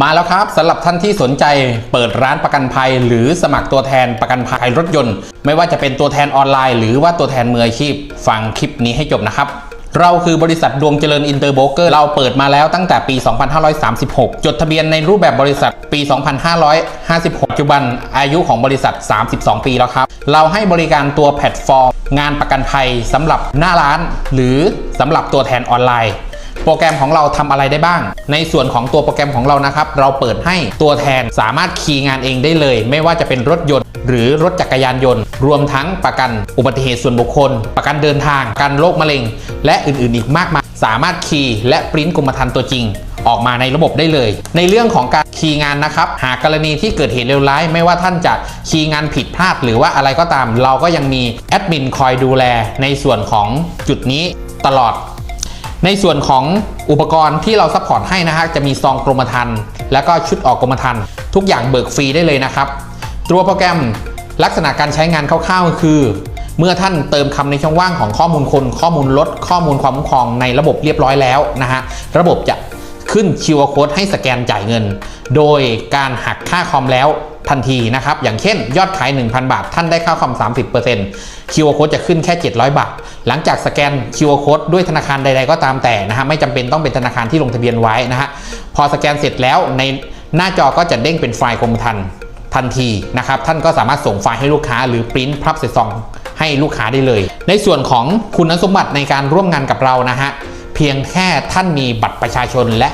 มาแล้วครับสำหรับท่านที่สนใจเปิดร้านประกันภัย หรือสมัครตัวแทนประกันภัยรถยนต์ ไม่ว่าจะเป็นตัวแทนออนไลน์ หรือว่าตัวแทนมืออาชีพ ฟังคลิปนี้ให้จบนะครับ เราคือบริษัทดวงเจริญอินเตอร์โบรกเกอร์เราเปิดมาแล้วตั้งแต่ปี 2536 จดทะเบียนในรูปแบบบริษัทปี 2556 ปัจจุบันอายุของบริษัท 32 ปีแล้วครับ เราให้บริการตัวแพลตฟอร์ม งานประกันภัยสำหรับหน้าร้าน หรือสำหรับตัวแทนออนไลน์ โปรแกรมของเราทำอะไรได้บ้าง ในส่วนของตัวโปรแกรมของเรานะครับ เราเปิดให้ตัวแทนสามารถคีย์งานเองได้เลย ไม่ว่าจะเป็นรถยนต์ หรือรถจักรยานยนต์ รวมทั้งประกันอุบัติเหตุส่วนบุคคล ประกันเดินทางประกันโรคมะเร็ง และอื่นๆอีกมากมายสามารถคีย์และปริ้นกรมธรรม์ตัวจริงออกมาในระบบได้เลย ในเรื่องของการคีย์งานนะครับ หากกรณีที่เกิดเหตุเลวร้าย ไม่ว่าท่านจะคีย์งานผิดพลาดหรือว่าอะไรก็ตาม เราก็ยังมีแอดมินคอยดูแลในส่วนของจุดนี้ตลอด ในส่วนของอุปกรณ์ที่เราซัพพอร์ตให้นะฮะจะมีซองกรมธรรม์แล้วก็ชุดออกกรมธรรม์ทุกอย่างเบิกฟรีได้เลยนะครับ ตัวโปรแกรมลักษณะการใช้งานคร่าวๆ คือ เมื่อท่านเติมคำในช่องว่างของข้อมูลคน ข้อมูลรถข้อมูลความคุ้มครองในระบบเรียบร้อยแล้วนะฮะระบบจะขึ้น QR code ให้สแกนจ่ายเงิน โดยการหักค่าคอมแล้ว ทันทีนะครับ อย่างเช่น ยอดขาย 1,000 บาท ท่านได้ค่าคอม 30% QR code จะขึ้นแค่ 700 บาท หลังจากสแกน QR code ด้วยธนาคารใด ๆ ก็ตามแต่นะฮะไม่จำเป็นต้องเป็นธนาคารที่ลงทะเบียนไว้นะฮะพอสแกนเสร็จแล้วในหน้าจอก็จะเด้งเป็นไฟล์กรมธรรม์ทันทีนะครับ ท่านก็สามารถส่งไฟล์ให้ลูกค้าหรือปริ้นพับใส่ซองให้ลูกค้าได้เลย ในส่วนของคุณสมบัติในการร่วมงานกับเรานะฮะเพียงแค่ท่านมีบัตรประชาชนและ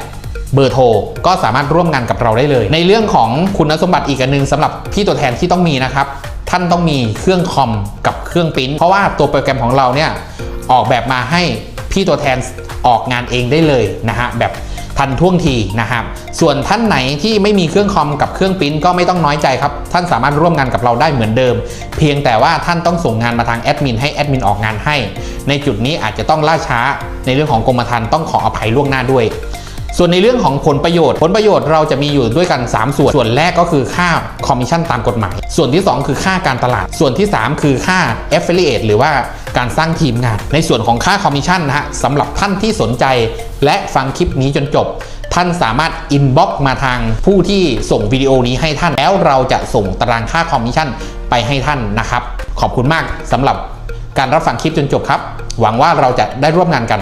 เบอร์โทรก็สามารถร่วมงานกับเราได้เลย ในเรื่องของคุณสมบัติอีกอันหนึงสำหรับพี่ตัวแทนที่ต้องมีนะครับ ท่านต้องมีเครื่องคอมกับเครื่องปริ้นเพราะว่าตัวโปรแกรมของเราเนี่ยออกแบบมาให้พี่ตัวแทนออกงานเองได้เลยนะฮะแบบทันท่วงทีนะครับ ส่วนท่านไหนที่ไม่มีเครื่องคอมกับเครื่องปริ้นก็ไม่ต้องน้อยใจครับ ท่านสามารถร่วมงานกับเราได้เหมือนเดิม เพียงแต่ว่าท่านต้องส่งงานมาทางแอดมินให้แอดมินออกงานให้ ในจุดนี้อาจจะต้องล่าช้าในเรื่องของกรมธรรม์ต้องขออภัยล่วงหน้าด้วย ส่วนในเรื่องของผลประโยชน์ ผลประโยชน์เราจะมีอยู่ด้วยกัน 3 ส่วน ส่วนแรกก็คือค่าคอมมิชชั่นตามกฎหมาย ส่วนที่ 2 คือค่าการตลาด ส่วนที่ 3 คือค่า Affiliate หรือว่าการสร้างทีมงาน ในส่วนของค่าคอมมิชชั่นนะฮะสำหรับท่านที่สนใจ และฟังคลิปนี้จนจบ ท่านสามารถอินบ็อกมาทางผู้ที่ส่งวิดีโอนี้ให้ท่านแล้วเราจะส่งตารางค่าคอมมิชชั่นไปให้ท่านนะครับ ขอบคุณมากสำหรับการรับฟังคลิปจนจบครับ หวังว่าเราจะได้ร่วมงานกัน